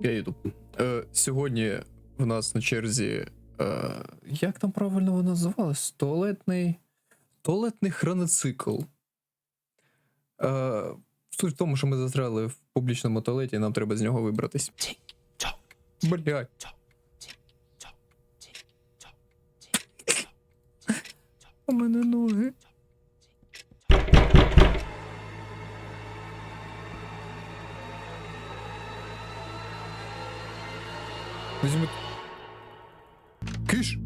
Я йду. Е, сьогодні в нас на черзі. Е, як там правильно воно називалось? Туалетний. Туалетний хроноцикл. Е, суть в тому, що ми застряли в публічному туалеті, і нам треба з нього вибратись. Блять. У мене ноги. Візьми. Киш.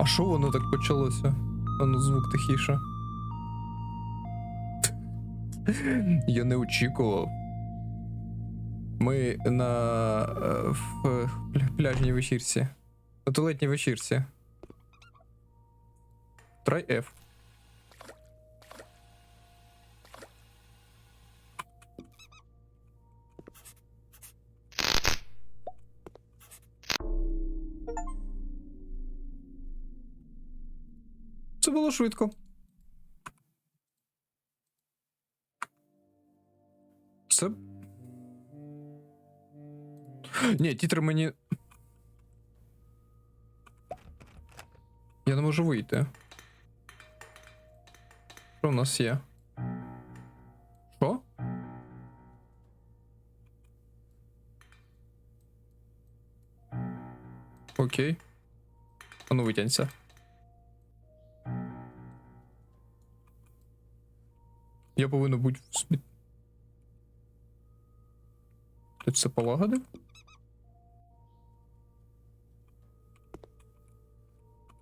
А що воно так почалося? А ну звук тихіше. Я не очікував. Ми на е, в пляжній вечірці. На туалетній вечірці. Трай F. Це було швидко. Це. Ні, тітри мені. Я не можу вийти. Що в нас є? Що? Окей. А ну витянься. Я повинен бути в сміт. Ти це полагодив?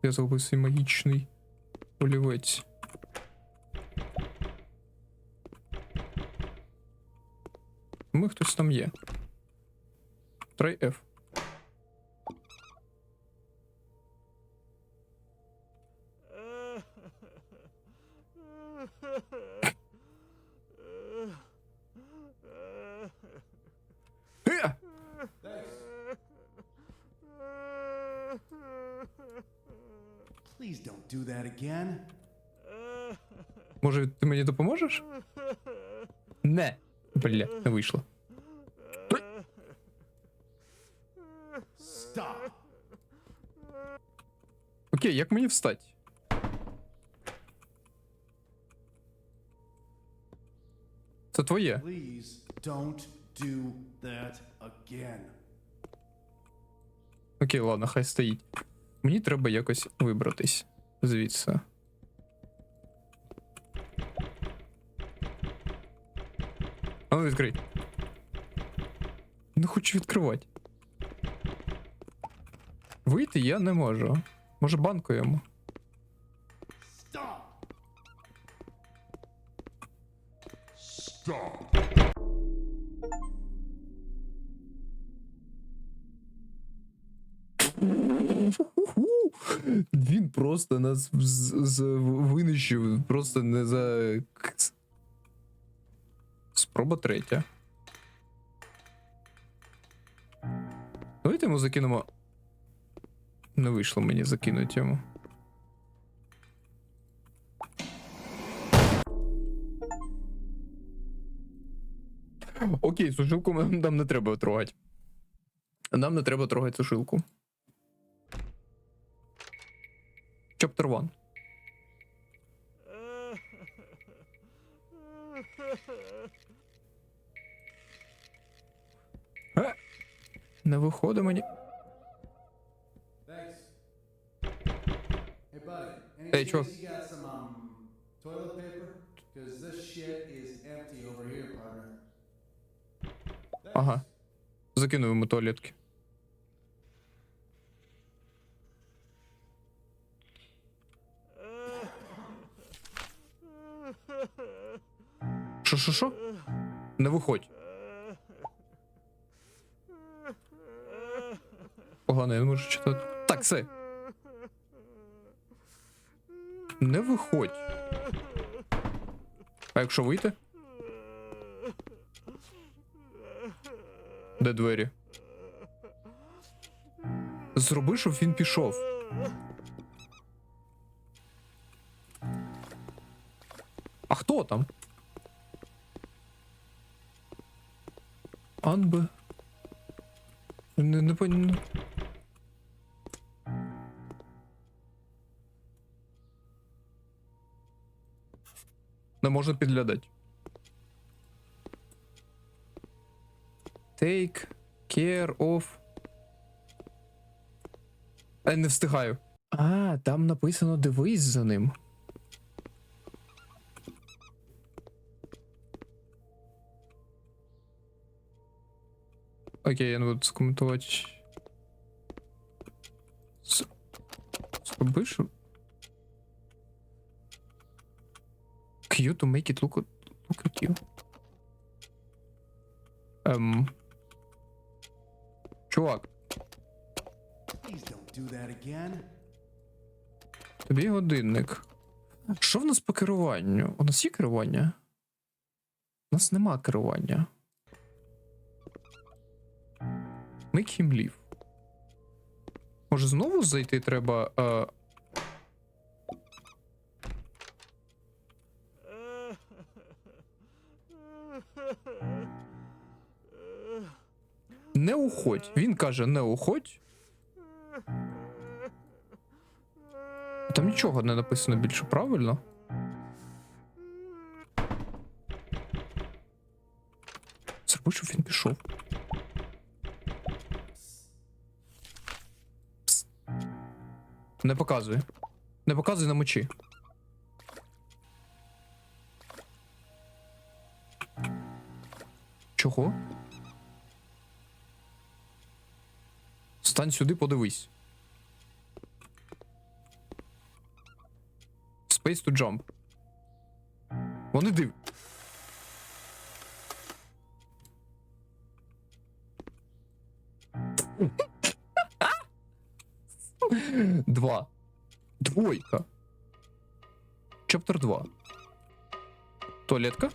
Я зробив свій магічний олівець. Ми хтось там є. 3F. Please don't do that again. Може, ти мені допоможеш? Не. Бля, не вийшло. Stop. Окей, як мені встати? Це твоє. Please don't do that again. Окей, ладно, хай стоїть. Мені треба якось вибратись звідси. А ну відкрий. Не хочу відкривати. Вийти я не можу. Може банкуємо. Stop. Він просто нас винищив, просто не за. Спроба третя. Давайте йому закинемо. Не вийшло мені закинути йому. Окей, сушилку нам не треба трогати. Нам не треба трогати сушилку. Chapter 1. Е, Не виходить мені. Thanks. Hey, buddy. Any Hey, chance Що, що? Не виходь. Погано, я не можу читати. Так, все. Не виходь. А якщо вийти? Де двері? Зроби, щоб він пішов. А хто там? Анби. Не, не пон... Не можна підглядати. Take care of. Я не встигаю. А, там написано дивись за ним. Окей, я не буду це коментувати. С- що? Q to make it look, at- look at you. Ем. Чувак, тобі годинник. Що в нас по керуванню? У нас є керування? У нас нема керування. Him leave. Може знову зайти треба. Е... Не уходь. Він каже, не уходь. Там нічого не написано більше, правильно? Зроби, щоб він пішов. Не показуй. Не показуй на мочі. Чого? Стань сюди, подивись. Space to jump. Вони див. Два. Двойка. Чаптер 2. Туалетка.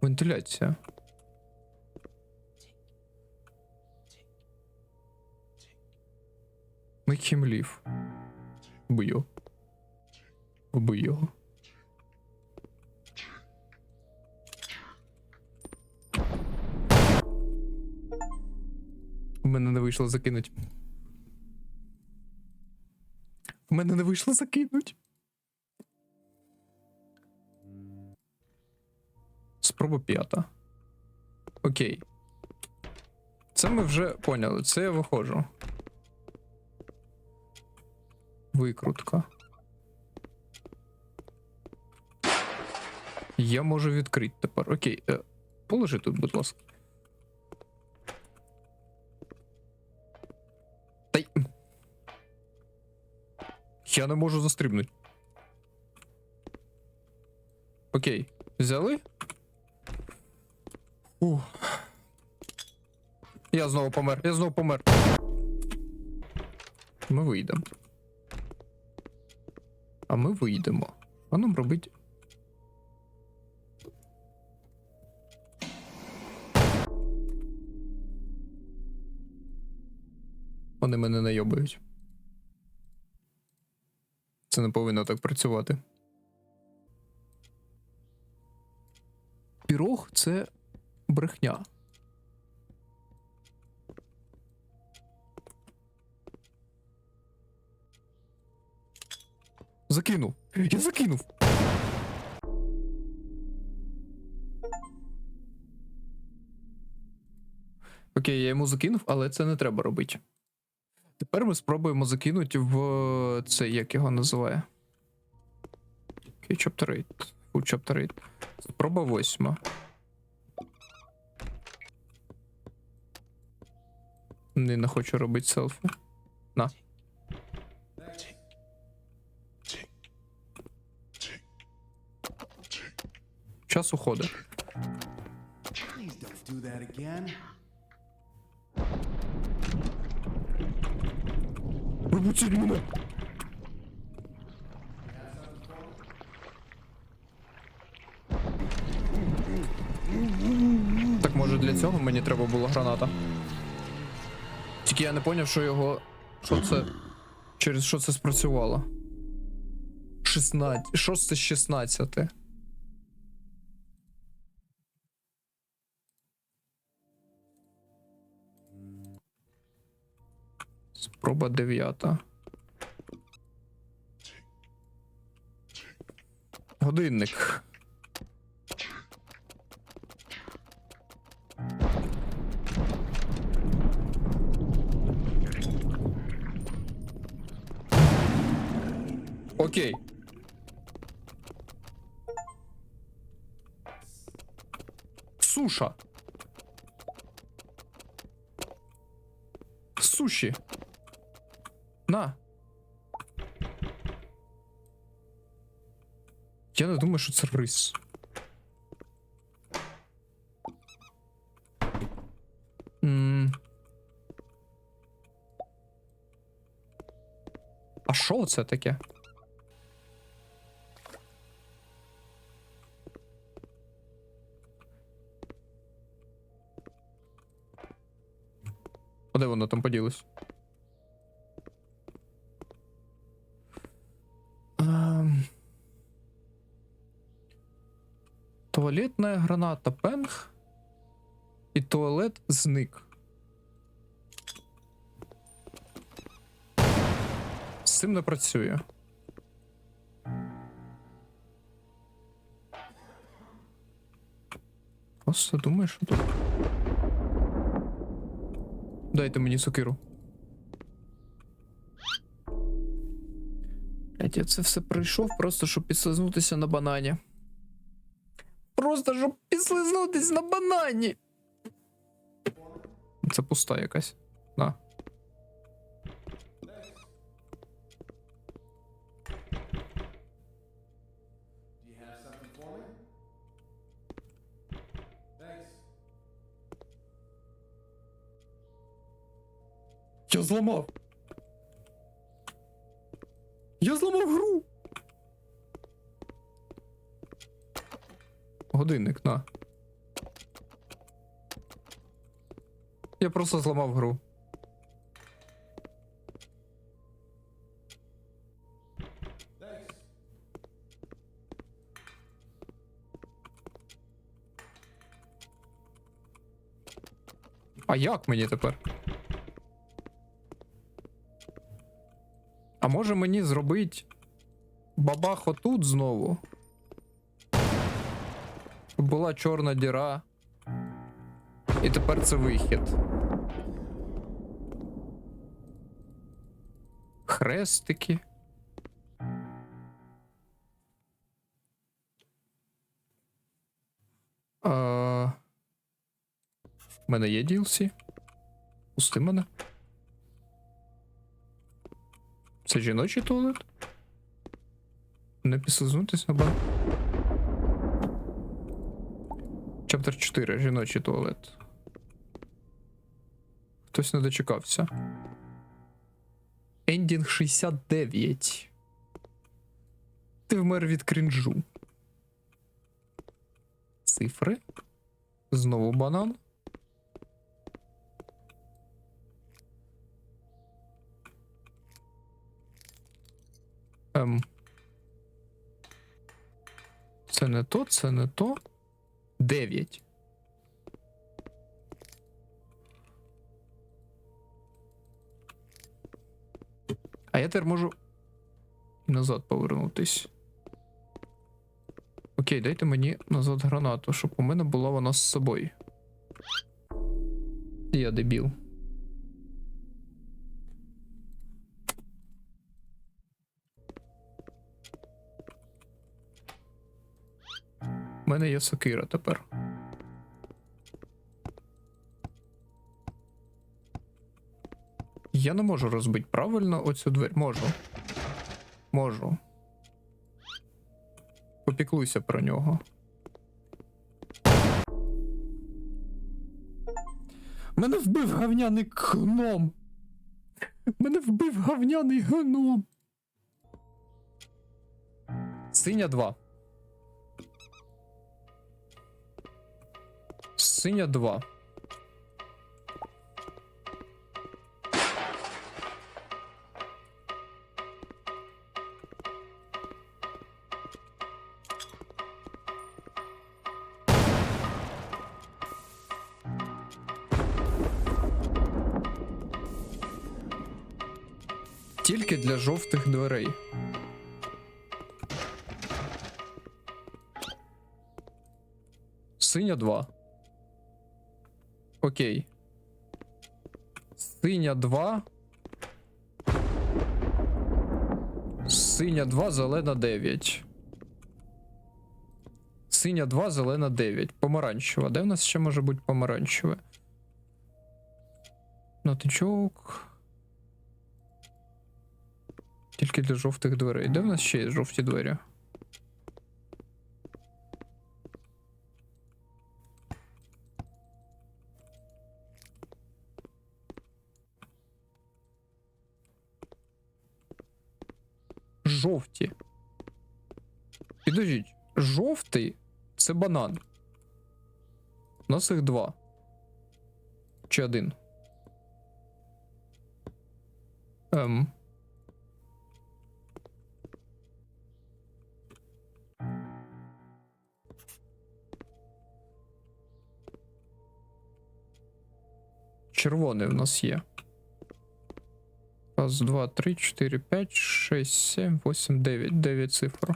Вентиляція. Make him leave. Вбий його. Мене не вийшло закинуть. У мене не вийшло закинуть. Спроба п'ята. Окей. Це ми вже поняли. Це я виходжу. Викрутка. Я можу відкрити тепер. Окей. Е, положи тут, будь ласка. Я не можу застрибнути. Окей. Взяли? Ух. Я знову помер. Я знову помер. Ми вийдемо. А ми вийдемо. Що нам робить? Вони мене найобують. Це не повинно так працювати. Пірог це брехня. Закинув. Я закинув. Окей, я йому закинув, але це не треба робити. Тепер ми спробуємо закинути в це, як його називає. Окей, chapter 8. Фу, chapter 8. Спроба восьма. Не, не хочу робити селфі. На. Час уходить. Пропустіть мене! Так може для цього мені треба була граната. Тільки я не поняв, що його. Що це. Через що це спрацювало. 16. Що це 16? Спроба дев'ята. Годинник. Окей. Суша. Суші. На. Я не думаю, що це рис. М. А що це таке? Де воно там поділось? Туалетная граната пенг. І туалет зник. З цим не працює. Просто думаю, що тут. Дайте мені сокиру. Я це все пройшов просто, щоб підслизнутися на банані. Просто щоб підслизнутися на банані. Це пуста якась. Thanks. Я зламав. Годинник, на. Я просто зламав гру. А як мені тепер? А може мені зробити бабах отут знову? Була чорна діра. І тепер це вихід. Хрестики. А... У мене є DLC? Пусти мене. Це жіночий туалет? Не підслизнутись на бан. Чаптер 4. Жіночий туалет. Хтось не дочекався. Ендінг 69. Ти вмер від крінжу. Цифри. Знову банан. Ем. Це не то, це не то. 9. А я тепер можу назад повернутись. Окей, дайте мені назад гранату, щоб у мене була вона з собою. Я дебіл. У мене є сокира тепер. Я не можу розбити правильно оцю двері. Можу. Можу. Попіклуйся про нього. Мене вбив гавняний гном. Мене вбив гавняний гном. Синя 2. Синя 2. Тільки для жовтих дверей. Синя 2. Окей. Синя 2. Синя 2, зелена 9. Синя 2, зелена 9. Помаранчева. Де в нас ще може бути помаранчеве? Нотичок. Тільки для жовтих дверей. Де в нас ще є жовті двері? Жовті. Підождіть, жовтий це банан. У нас їх два. Чи один? Ем. Червоний в нас є. Раз, два, три, чотири, п'ять, шесть, сім, восемь, дев'ять. Дев'ять цифр.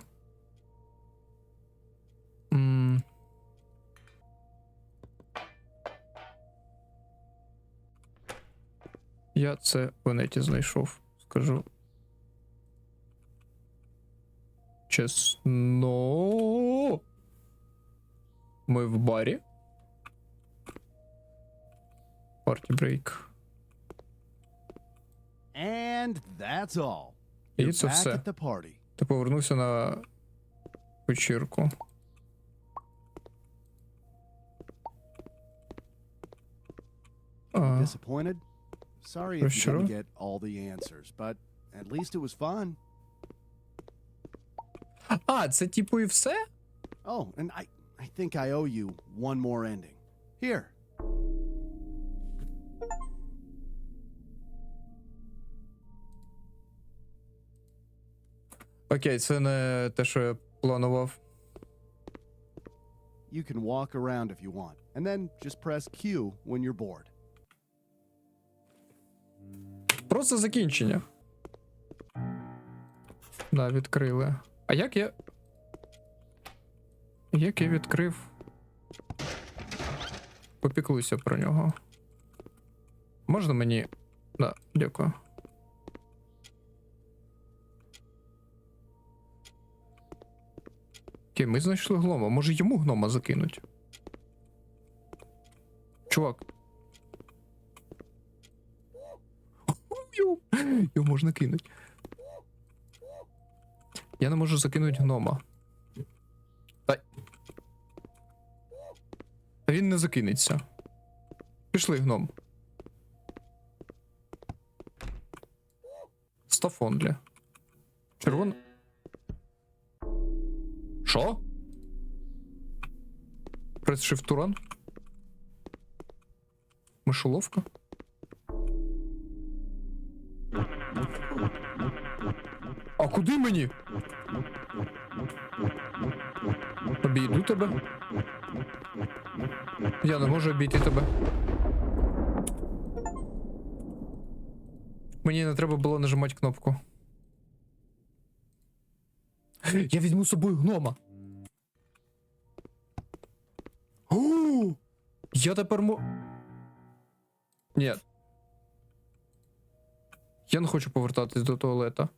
М. Я це в неті знайшов, скажу. Чесно. Ми в барі. Парті брейк. And that's all. І You're це back все. at the party. Ти повернувся на вечірку. А, Disappointed? Sorry For if you didn't sure. get all the answers, but at least it was fun. а, це типу і все? Oh, and I, I think I owe you one more ending. Here. Окей, це не те, що я планував. You can walk around if you want, and then just press Q when you're bored. Просто закінчення. Да, відкрили. А як я. Як я відкрив. Попіклуйся про нього. Можна мені. Да, дякую. Окей, ми знайшли гнома. Може йому гнома закинуть? Чувак. Йо, його можна кинути. Я не можу закинути гнома. Та... Та він не закинеться. Пішли гном. Стафондлі. Червон. Що? Прес Shift to run? Мишоловка? А куди мені? Обійду тебе. Я не можу обійти тебе. Мені не треба було нажимати кнопку. Я візьму з собою гнома. Я тепер мо. Ні. Я не хочу повертатись до туалета.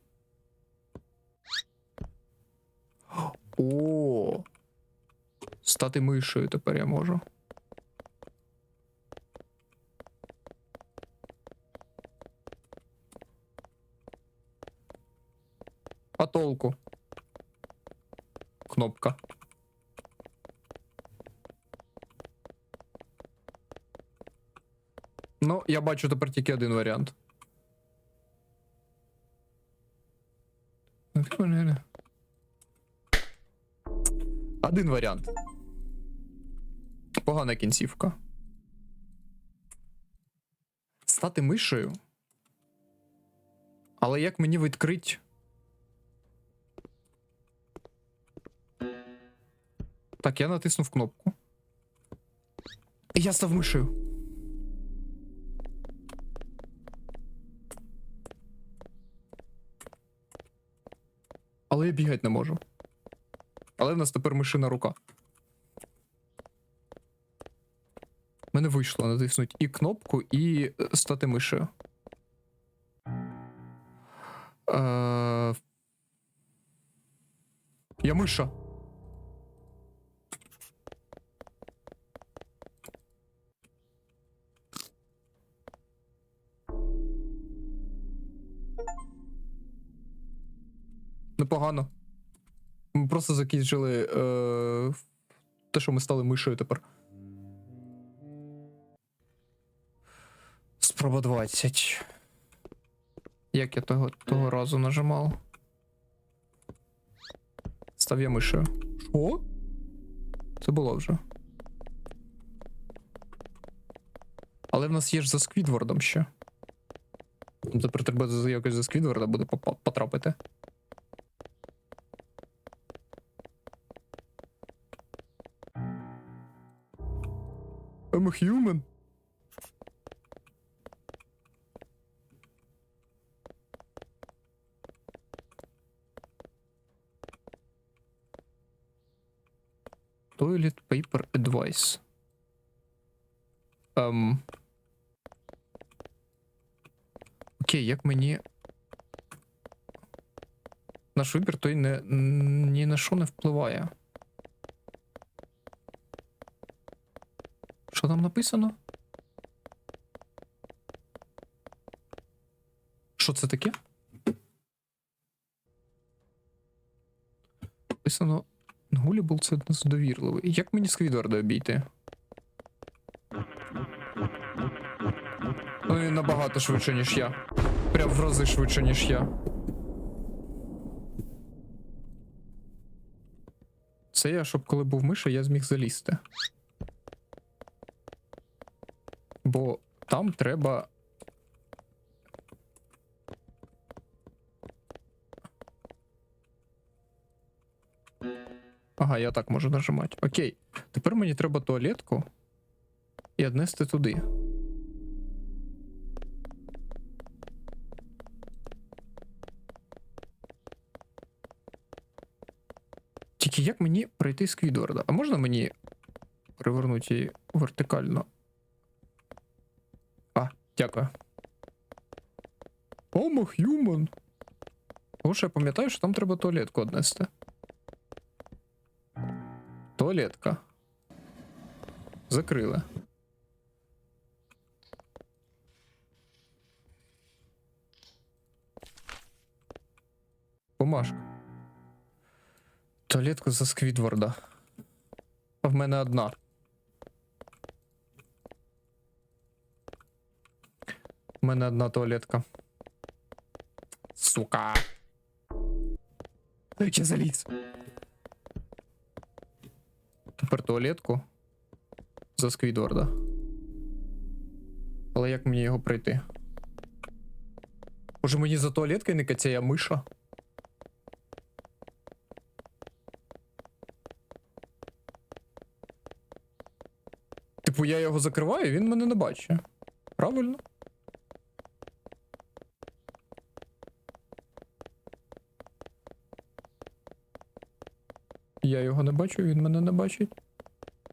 О. Стати мишею тепер я можу. А толку? Кнопка. Ну, я бачу тепер тільки один варіант. Один варіант. Погана кінцівка. Стати мишею. Але як мені відкрить. Так, я натиснув кнопку. Я став мишею. Але я бігати не можу. Але в нас тепер мишина рука. Мене вийшло натиснути і кнопку, і е, стати мишею. Е... Я миша. Непогано. Ми просто закінчили е... те, що ми стали мишею тепер. Спроба 20. Як я того, того разу нажимав? Став я мишею. Що? Це було вже. Але в нас є ж за Сквідвардом ще. Тепер треба якось за Сквідварда буде потрапити. I'm a human. Toilet paper advice. Ем. Окей, як мені. Наш вибір той не, ні на що не впливає. Що там написано? Що це таке? Написано. Гулібл це довірливий. Як мені Сквідварда обійти? Ну він набагато швидше, ніж я. Прям в рази швидше, ніж я. Це я, щоб коли був миша, я зміг залізти. Бо там треба. Ага, я так можу нажимати. Окей. Тепер мені треба туалетку і віднести туди. Тільки як мені пройти Сквідварда? А можна мені перевернути її вертикально? Дякую. Human. Тому що я пам'ятаю, що там треба туалетку віднести. Туалетка. Закрили. Бумажка. Туалетка за Сквідварда. А в мене одна. У мене одна туалетка. Сука. Я заліз. Тепер туалетку. За Сквідварда. Але як мені його пройти? Може мені за туалеткою не кацяє миша? Типу, я його закриваю, він мене не бачить. Правильно? Я його не бачу, він мене не бачить.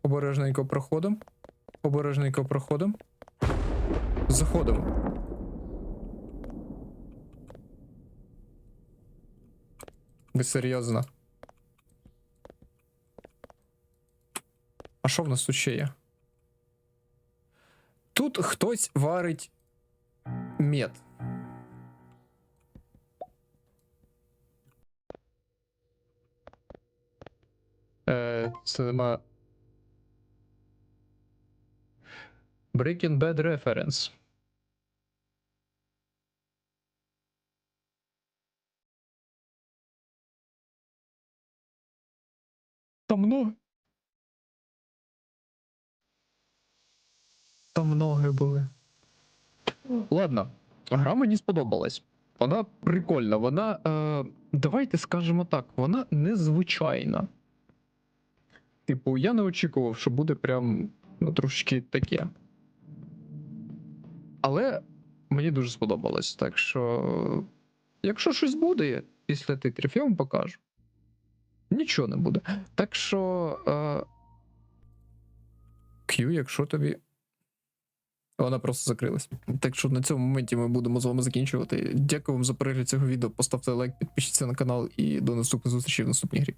Обережненько проходимо. Обережненько проходимо. Заходимо. Ви серйозно? А що в нас тут ще є? Тут хтось варить мед. Це нема. Breaking Bad Reference. Там много. Там много були. Ладно, гра мені сподобалась. Вона прикольна, вона. Е, давайте скажемо так, вона незвичайна. Типу, я не очікував, що буде прям ну, трошки таке. Але мені дуже сподобалось. Так що, якщо щось буде, після титрів, я вам покажу. Нічого не буде. Так що. Е... Q, якщо тобі. Вона просто закрилась. Так що на цьому моменті ми будемо з вами закінчувати. Дякую вам за перегляд цього відео. Поставте лайк, підпишіться на канал і до наступних зустрічей в наступній грі.